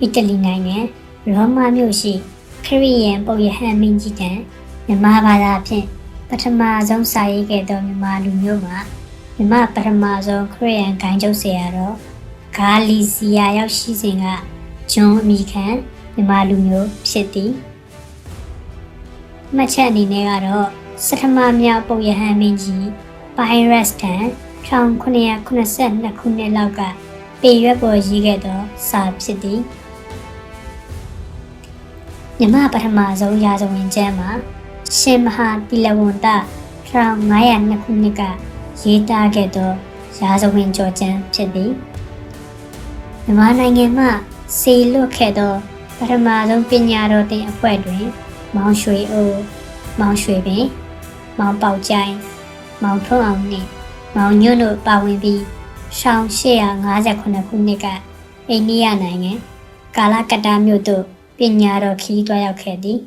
အီတလီနိုင်ငံရောမမြို့ရှိခရီးယန်ပုပ်ရဟန်းမင်းကြီးတံမြန်မာဘာသာဖြင့်ပထမဆုံးစာရေးခဲ့သောမြန်မာလူမျိုးမှာမြန်မာပထမဆုံးခရီးယန်ဂိုင်းကျုပ်ဆရာတော်ဂါလီစီယာရောက်ရှိစဉ်ကဂျွန်အမီခံမြန်မာလူမျိုးဖြစ်သည်မှတ်ချက်အနေနဲ့ကတော့စထမမြောက်ပုပ်ရဟန်းမင်းကြီးဘိုင်ရက်စ်တံ1982ခုနှစ်လောက်ကပေရွက်ပေါ်ရေးခဲ့သောစာဖြစ်သည် မြမပထမဆုံးရာဇဝင်ကျမ်းမှာရှင်မဟာတိလဝန္တ1502ခုနှစ်ကရေးသားခဲ့သောရာဇဝင်ကြော်ကျမ်းဖြစ်သည်မြန်မာနိုင်ငံမှစေလွတ်ခဲ့သောပထမဆုံးပညာတော်သင်အဖွဲ့တွင် မောင်ရွှေအိုးမောင်ရွှေပင် မောင်ပေါက်ကျိုင်းမောင်ထွန်းအောင်နှင့်မောင်ညွန့်တို့ပါဝင်ပြီးရှောင်း858ခုနှစ်ကအိန္ဒိယနိုင်ငံကာလကတ္တာမြို့သို့ ပညာတော်ခီးတွားရောက်ခဲ့သည်